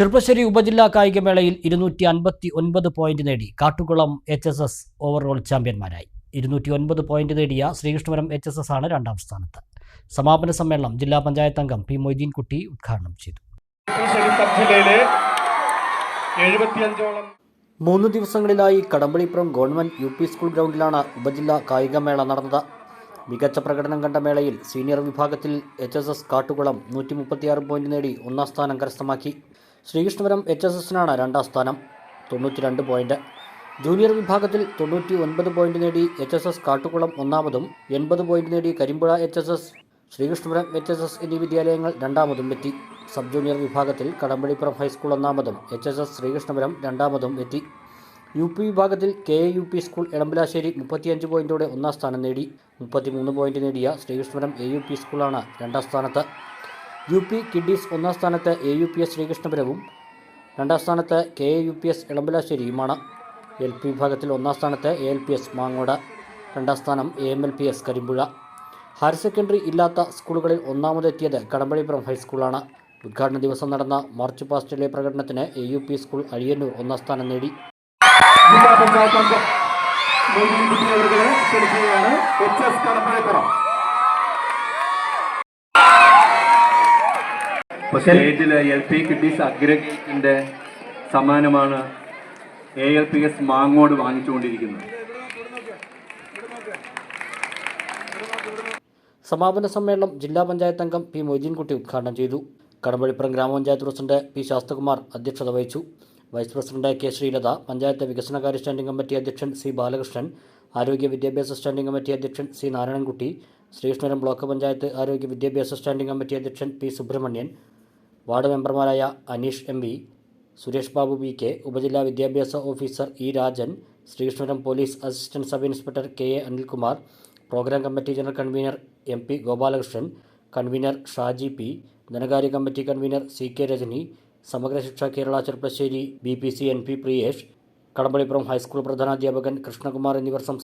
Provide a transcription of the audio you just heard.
ചെറുപ്പശ്ശേരി ഉപജില്ലാ കായികമേളയിൽ ഇരുന്നൂറ്റി അൻപത്തി ഒൻപത് പോയിന്റ് നേടി Kattukulam H S S overall ചാമ്പ്യന്മാരായി ഇരുന്നൂറ്റി ഒൻപത് പോയിന്റ് നേടിയ ശ്രീകൃഷ്ണപുരം എച്ച് എസ് എസ് ആണ് രണ്ടാം സ്ഥാനത്ത്. സമാപന സമ്മേളനം ജില്ലാ പഞ്ചായത്ത് അംഗം പി മൊയ്തീൻകുട്ടി ഉദ്ഘാടനം ചെയ്തു. മൂന്ന് ദിവസങ്ങളിലായി Kadambalipuram government U P school ഗ്രൗണ്ടിലാണ് ഉപജില്ലാ കായികമേള നടന്നത്. മികച്ച പ്രകടനം കണ്ട മേളയിൽ സീനിയർ വിഭാഗത്തിൽ എച്ച് എസ് എസ് കാട്ടുകുളം നൂറ്റി മുപ്പത്തിയാറ് പോയിന്റ് നേടി ഒന്നാം സ്ഥാനം കരസ്ഥമാക്കി. ശ്രീകൃഷ്ണപുരം എച്ച് എസ് എസിനാണ് രണ്ടാം സ്ഥാനം. തൊണ്ണൂറ്റി രണ്ട് പോയിന്റ്. ജൂനിയർ വിഭാഗത്തിൽ തൊണ്ണൂറ്റി ഒൻപത് പോയിന്റ് നേടി എച്ച് എസ് എസ് കാട്ടുകുളം ഒന്നാമതും എൺപത് പോയിന്റ് നേടി Karimpuzha H S S Sreekrishnapuram H S S എന്നീ വിദ്യാലയങ്ങൾ രണ്ടാമതും എത്തി. സബ് ജൂനിയർ വിഭാഗത്തിൽ കടമ്പളിപ്പുറം ഹൈസ്കൂൾ ഒന്നാമതും എച്ച് എസ് എസ് ശ്രീകൃഷ്ണപുരം രണ്ടാമതും എത്തി. യു പി വിഭാഗത്തിൽ K A U P school Elambalassery മുപ്പത്തിയഞ്ച് പോയിന്റോടെ ഒന്നാം സ്ഥാനം നേടി. മുപ്പത്തിമൂന്ന് പോയിന്റ് നേടിയ ശ്രീകൃഷ്ണപുരം എ യു പി സ്കൂളാണ് രണ്ടാം സ്ഥാനത്ത്. യു പി കിഡീസ് ഒന്നാം സ്ഥാനത്ത് എ യു പി എസ് ശ്രീകൃഷ്ണപുരവും രണ്ടാം സ്ഥാനത്ത് K A U P S ഇളമ്പലാശ്ശേരിയുമാണ് L P വിഭാഗത്തിൽ ഒന്നാം സ്ഥാനത്ത് A L P S Mangode രണ്ടാം സ്ഥാനം A M L P S Karimpuzha. Higher secondary ഇല്ലാത്ത സ്കൂളുകളിൽ ഒന്നാമതെത്തിയത് കടമ്പളിപ്പുറം ഹൈസ്കൂളാണ്. ഉദ്ഘാടന ദിവസം നടന്ന മാർച്ച് പാസ്റ്റിലെ പ്രകടനത്തിന് A U P school Azhiyannur ഒന്നാം സ്ഥാനം നേടി. ജില്ലാ പഞ്ചായത്ത് അംഗം മൊയ്തീൻ കുട്ടി അവരുടെ ക്ഷണിക്കുകയാണ് എച്ച് കടമ്പഴപ്പുറം സ്റ്റേറ്റിലെ എൽ പി കിഡ്നീസ് അഗ്രഗേറ്റിന്റെ സമ്മാനമാണ് A L P S Mangode വാങ്ങിച്ചുകൊണ്ടിരിക്കുന്നത്. സമാപന സമ്മേളനം ജില്ലാ പഞ്ചായത്ത് അംഗം പി മൊയ്തീൻകുട്ടി ഉദ്ഘാടനം ചെയ്തു. കടമ്പഴിപ്പുറം ഗ്രാമപഞ്ചായത്ത് പ്രസിഡന്റ് പി ശാസ്തകുമാർ അധ്യക്ഷത വഹിച്ചു. Vice president K Sreelatha panchayat വികസനകാര്യ സ്റ്റാൻഡിംഗ് കമ്മിറ്റി അധ്യക്ഷൻ സി ബാലകൃഷ്ണൻ ആരോഗ്യ വിദ്യാഭ്യാസ സ്റ്റാൻഡിംഗ് കമ്മിറ്റി അധ്യക്ഷൻ സി നാരായണൻകുട്ടി ശ്രീകൃഷ്ണപുരം ബ്ലോക്ക് പഞ്ചായത്ത് ആരോഗ്യ വിദ്യാഭ്യാസ സ്റ്റാൻഡിംഗ് കമ്മിറ്റി അധ്യക്ഷൻ പി സുബ്രഹ്മണ്യൻ വാർഡ് മെമ്പർമാരായ Aneesh M V Suresh Babu P K ഉപജില്ലാ വിദ്യാഭ്യാസ officer E Rajan Sreekrishnapuram police assistant sub inspector K A Anilkumar programme committee general convener M P Gopalakrishnan convener Shaji P ധനകാര്യ committee convener C K Rajani Samagra Shiksha Kerala Cheruppassery B P C N P Priyesh Kadambalipuram high school പ്രധാനാധ്യാപകൻ Krishnakumar എന്നിവർ സംസാരിച്ചു